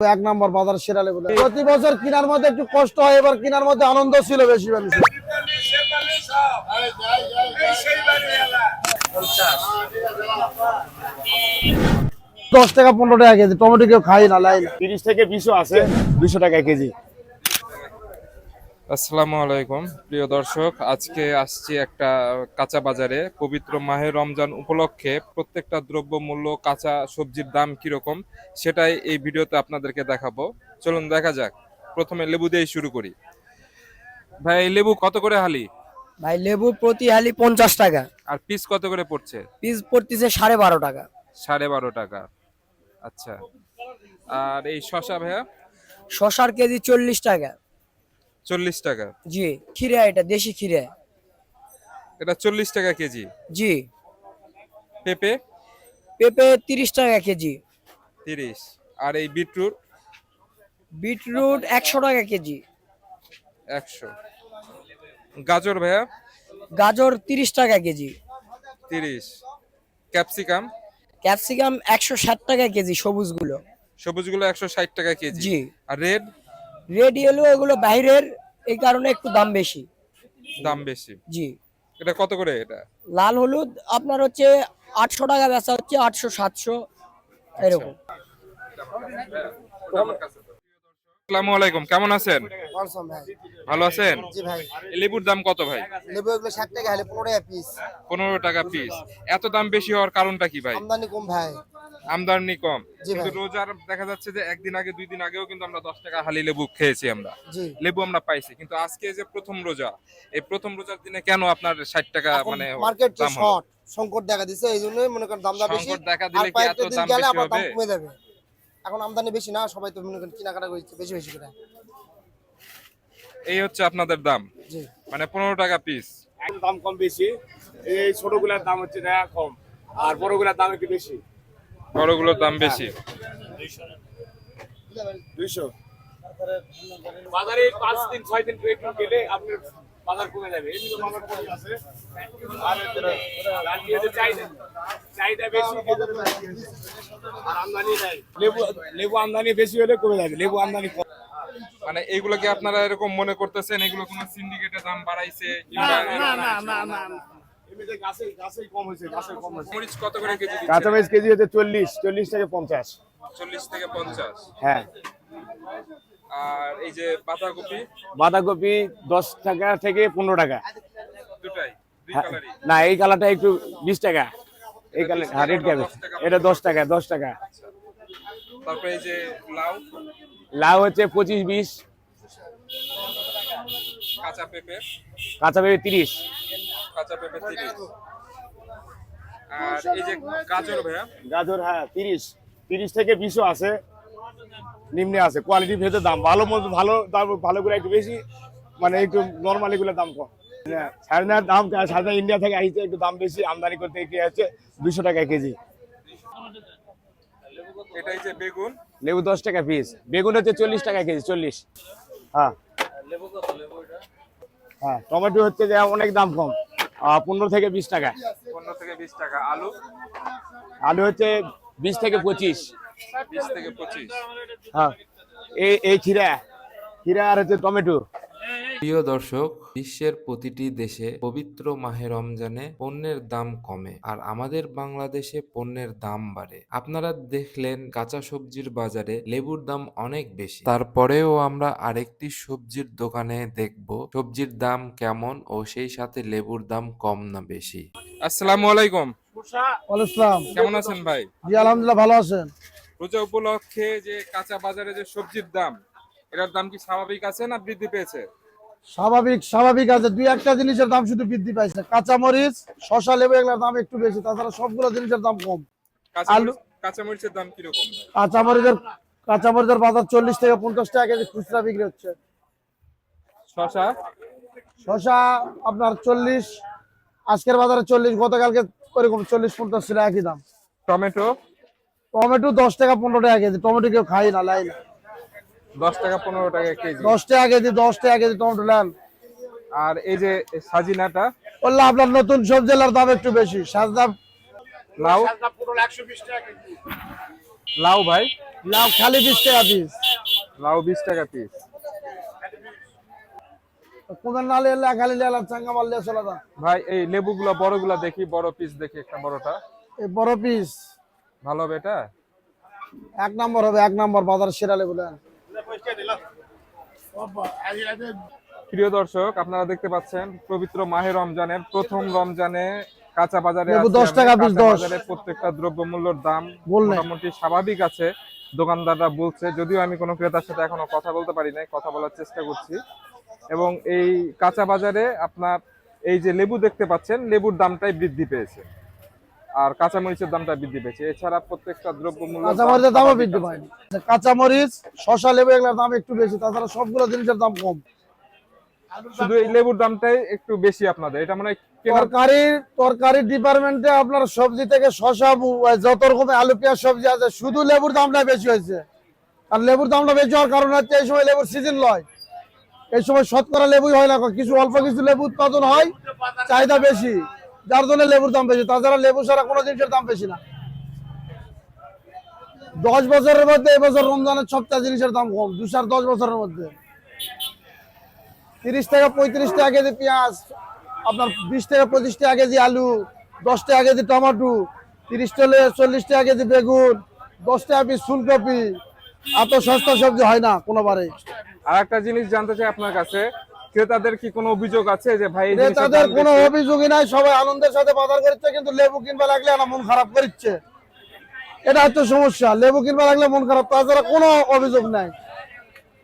এক নম্বর বাজার প্রতি বছর মধ্যে একটু কষ্ট হয়, এবার মধ্যে আনন্দ ছিল বেশি মানুষের দশ টাকা পনেরো টাকা কেজি, টমেটো কেউ খাই না লাই তিরিশ থেকে বিশও আছে, দুশো টাকা কেজি। আসসালামু আলাইকুম। প্রিয় দর্শক আজকে আসছি একটা কাঁচা বাজারে। পবিত্র মাহে রমজান উপলক্ষে প্রত্যেকটা দ্রব্য মূল্য কাঁচা সবজির দাম কীরকম সেটাই এই ভিডিওতে আপনাদেরকে দেখাবো। চলুন দেখা যাক। প্রথমে লেবু দিয়ে শুরু করি। ভাই লেবু কত করে হালি? ভাই লেবু প্রতি হালি পঞ্চাশ টাকা। আর পিস কত করে পড়ছে? পিস পড়তেছে সাড়ে বারো টাকা। সাড়ে বারো টাকা। আচ্ছা। আর এই শশা ভাইয়া? শশার কেজি চল্লিশ টাকা। চল্লিশ টাকা। জি খিরে এটা দেশি খিরে এটা চল্লিশ টাকা কেজি। জি। পেঁপে? পেঁপে তিরিশ টাকা কেজি। তিরিশ। আর এই বিটরুট? বিটরুট একশো টাকা কেজি। একশো। গাজর ভাইয়া? গাজর তিরিশ টাকা কেজি। তিরিশ। ক্যাপসিকাম? ক্যাপসিকাম একশো ষাট টাকা কেজি সবুজগুলো। সবুজগুলো একশো ষাট টাকা কেজি। জি। আর রেড? রেড ইয়েলো এগুলো বাইরের এই কারণে একটু দাম বেশি। দাম বেশি। জি। এটা কত করে এটা? লাল হলুদ আপনার হচ্ছে আটশো টাকা বেচা হচ্ছে আটশো সাতশো এরকম। আসসালামু আলাইকুম কেমন আছেন? ভালো আছেন? জি ভাই। লেবুর দাম কত ভাই? লেবু এগুলো ষাট টাকা হলে পনেরো টাকা পিস পনেরো টাকা পিস এত দাম বেশি হওয়ার কারণটা কি ভাই? আমদানি কম ভাই। আমদানি কম। কিন্তু রোজার দেখা যাচ্ছে যে একদিন আগে দুই দিন আগেও কিন্তু আমরা দশ টাকা হালি লেবু খেয়েছি আমরা। লেবু আমরা পাইছি। কিন্তু আজকে যে প্রথম রোজা এই প্রথম রোজার দিনে কেন আপনার ষাট টাকা মানে মার্কেট শর্ট সংকট দেখা দিছে এই জন্যই মনে করেন দামটা বেশি। দেখা আর দিলে কি এত দাম বেশি হবে? কমে যাবে। এখন আমদানি বেশি না সবাই তো মনে করেন কেনাকাটা করছে বেশি বেশি করে। এই হচ্ছে আপনাদের দাম। মানে পনেরো টাকা পিস এখন দাম কম বেশি। এই ছোটগুলার দাম হচ্ছে কম আর বড়গুলার দাম একটু বেশি। বড়গুলোর দাম বেশি। দুইশো। বাজারে পাঁচ দিন ছয় দিন একটু গেলে আপনার বাজার কমে যাবে। এমনি বাজার কমে আছে আর রান্নি হচ্ছে চাহিদা চাহিদা বেশি। আর আমদানি নাই। লেবু লেবু আমদানি বেশি হলে কমে যাবে। লেবু আমদানি কম। মানে এইগুলো কি আপনারা এরকম মনে করতেছেন? এগুলো কোনো সিন্ডিকেটের দাম বাড়াইছে? হয়েছে মরিচ কেজি হচ্ছে চল্লিশ চল্লিশ থেকে পঞ্চাশ। চল্লিশ থেকে পঞ্চাশ। হ্যাঁ। আর এই যে বাঁধাকপি? বাঁধাকপি দশ টাকা থেকে পনেরো টাকা। দুটাই হ্যাঁ, না এই কালারটা একটু বিশ টাকা। এই কালার হ্যাঁ রেড ক্যাবেজ এটা দশ টাকা দশ টাকা। তারপরে এই যে লাউ? লাউ হচ্ছে পঁচিশ বিশ। কাঁচা পেঁপে? কাঁচা পেঁপে তিরিশ। কাঁচা পেঁপে তিরিশ। আর এই যে গাজর ভাইয়া? গাজর হ্যাঁ তিরিশ। তিরিশ থেকে বিশও আছে। নিম্নে আছে। কোয়ালিটি ভেতর দাম। ভালো মতো ভালো দাম ভালো করে একটু বেশি মানে একটু নর্মালি গুলো দাম কম। সাড়ে দাম সাড়ে ইন্ডিয়া থেকে আসছে একটু দাম বেশি আমদানি করতে কি হচ্ছে দুশো টাকা কেজি। এটা এই যে বেগুন? লেবু দশ টাকা পিস বেগুন হচ্ছে চল্লিশ টাকা কেজি চল্লিশ। হ্যাঁ। হ্যাঁ টমেটো হচ্ছে যে অনেক দাম কম। পনেরো থেকে বিশ টাকা। পনেরো থেকে বিশ টাকা। আলু? আলু হচ্ছে বিশ থেকে পঁচিশ। বিশ থেকে পঁচিশ। হ্যাঁ। এই এই খিরা খিরা আর হচ্ছে টমেটো। প্রিয় দর্শক বিশ্বের প্রতিটি দেশে পবিত্র মাহে রমজানে পণ্যের দাম কমে আর আমাদের বাংলাদেশে পণ্যের দাম বাড়ে। আপনারা দেখলেন কাঁচা সবজির বাজারে লেবুর দাম অনেক বেশি। তারপরেও আমরা আরেকটি সবজির দোকানে দেখব সবজির দাম কেমন ও সেই সাথে লেবুর দাম কম না বেশি। আসসালামু আলাইকুম। ওয়ালাইকুম কেমন আছেন ভাই? জি আলহামদুলিল্লাহ ভালো আছেন। রোজা উপলক্ষে যে কাঁচা বাজারে যে সবজির দাম এটার দাম কি স্বাভাবিক আছে না বৃদ্ধি পেয়েছে? স্বাভাবিক স্বাভাবিক আছে। দুই একটা জিনিসের দাম শুধু বৃদ্ধি পাইছে। কাঁচা মরিচ শশা লেবু এগুলোর দাম একটু বেশি তাছাড়া সবগুলো জিনিসের দাম কম। আলু- মরিচ- কাঁচা মরিচের দাম কীরকম? কাঁচা মরিচের কাঁচা মরিচের বাজার চল্লিশ থেকে পঞ্চাশ টাকা কেজি খুচরা বিক্রি হচ্ছে। শশা শশা আপনার চল্লিশ আজকের বাজারে চল্লিশ গতকালকে ওরকম চল্লিশ পঞ্চাশ ছিল একই দাম। টমেটো? টমেটো দশ টাকা পনেরো টাকা কেজি টমেটো কেউ খাই না লাই না। দশ টাকা পনেরো টাকা কেজি। দশ টাকা কেজি দশ টাকা কেজি টমেটো নেন। আর এই যে সাজিনাটা? বললে আপনার নতুন সবজির দাম একটু বেশি। সাজদা লাউ? লাউ ভাই? লাউ খালি বিশ টাকা পিস লাউ বিশ টাকা পিস লেলা ভাই এই লেবুগুলো বড়গুলা দেখি বড় পিস দেখি একটা বড়টা। এই বড় পিস ভালো হবে এটা? এক নম্বর হবে এক নম্বর বাজার সেরা লেবু দেন। প্রিয় দর্শক আপনারা দেখতে পাচ্ছেন পবিত্র মাহে রমজানের প্রথম রমজানে কাঁচা বাজারে 10 টাকা piece, কাঁচা 10 বাজারে প্রত্যেকটা দ্রব্যমূল্যের দাম। মোটামুটি স্বাভাবিক আছে দোকানদাররা বলছে যদিও আমি কোনো ক্রেতার সাথে এখনও কথা বলতে পারি নাই কথা বলার চেষ্টা করছি। এবং এই কাঁচা বাজারে আপনার এই যে লেবু দেখতে পাচ্ছেন লেবুর দামটাই বৃদ্ধি পেয়েছে। আর কাঁচামরিচের দামটা বৃদ্ধি পেয়েছে। এছাড়া প্রত্যেকটা দ্রব্যমূল্য কাঁচামরিচের দামও বৃদ্ধি পায়নি কাঁচামরিচ শশা লেবু এগুলোর দাম একটু বেশি তাছাড়া সবগুলো জিনিসের দাম কম। শুধু এই লেবুর দামটাই একটু বেশি আপনাদের। এটা মানে তরকারি তরকারি ডিপার্টমেন্টে আপনার সবজি থেকে শশা যত রকমের আলু পেঁয়াজ সবজি আছে শুধু লেবুর দামটা বেশি হয়েছে। আর লেবুর দামটা বেশি হওয়ার কারণ হচ্ছে এই সময় লেবুর সিজন লয়। এই সময় শতকরা লেবুই হয় না। কিছু অল্প কিছু লেবু উৎপাদন হয় চাহিদা বেশি। যার জন্য লেবুর দাম বেশি, তাছাড়া লেবু ছাড়া কোনো জিনিসের দাম বেশি না। দশ বছরের মধ্যে এবছর রমজানের সপ্তাহ জিনিসের দাম কম দুশো আর দশ বছরের মধ্যে। তিরিশ টাকা পঁয়ত্রিশ টাকা কেজি পেঁয়াজ, আপনার বিশ টাকা পঁচিশ টাকা কেজি আলু, দশ টাকা কেজি টমেটো, তিরিশ টাকা চল্লিশ টাকা কেজি বেগুন, দশ টাকা পিস ফুলকপি এত সস্তা সবজি হয় না কোনোবারে আর একটা জিনিস জানতে চাই আপনার কাছে ক্রেতাদের কি কোনো অভিযোগ আছে যে ভাই এই জিনিসের তাদের দাম কোনো অভিযোগই নাই সবাই আনন্দের সাথে বাজার করছে কিন্তু লেবু কিনবা লাগলে না মন খারাপ করছে এটা হচ্ছে সমস্যা লেবু কিনবা লাগলে মন খারাপ তাছাড়া কোনো অভিযোগ নাই।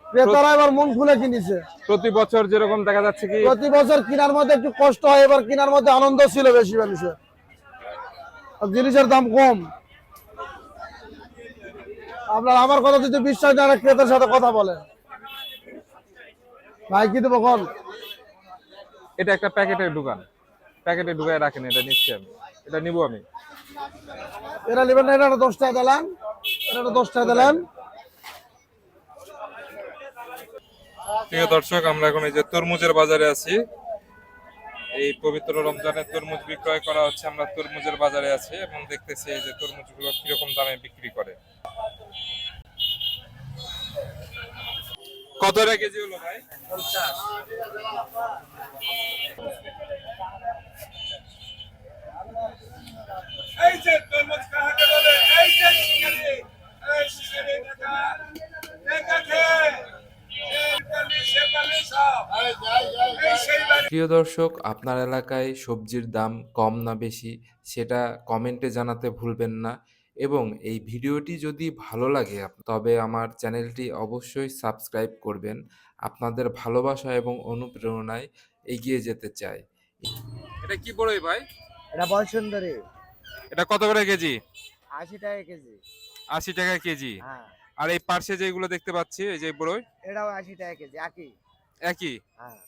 ক্রেতারা এবার মন খুলে কিনেছে। প্রতি বছর যেরকম দেখা যাচ্ছে কি প্রতি বছর কেনার মধ্যে একটু কষ্ট হয় এবার কেনার মধ্যে আনন্দ ছিল বেশি মানুষের। আর জিনিসের দাম কম। আপনার আমার কথা যদি বিশ্বাস না ক্রেতার সাথে কথা বলেন ভাই কি দেবো কল এটা একটা প্যাকেটের দোকান। প্যাকেটে ঢুকায় রাখেন এটা নিচ্ছি আমি। এটা নিব আমি। এটা নেবেন না এটা দশ টাকা দিলেন। এটা দশ টাকা দিলেন। প্রিয় দর্শক আমরা এখন এই যে তরমুজের বাজারে আছি। এই পবিত্র রমজানে তরমুজ বিক্রয় করা হচ্ছে। আমরা তরমুজের বাজারে আছি এবং দেখতেছি এই যে তরমুজগুলো কীরকম দামে বিক্রি করে। কত টাকা কেজি হলো ভাই? এই যে তরমুজ কাহাকে বলে? এই যে শিকারি। এই শিকারি প্রিয় দর্শক আপনার এলাকায় সবজির দাম কম না বেশি সেটা কমেন্টে জানাতে ভুলবেন না। এবং এই ভিডিওটি যদি ভালো লাগে তবে আমার চ্যানেলটি অবশ্যই সাবস্ক্রাইব করবেন। আপনাদের ভালোবাসা এবং অনুপ্রেরণায় এগিয়ে যেতে চাই। এটা কি বড়ই ভাই? এটা বল সুন্দরী। এটা কত করে কেজি? আশি টাকা কেজি। আশি টাকা কেজি? হ্যাঁ। আর এই পার্শ্বে যেগুলো দেখতে পাচ্ছি এই যে বড়ই? এটাও আশি টাকা কেজি একই। একই? হ্যাঁ।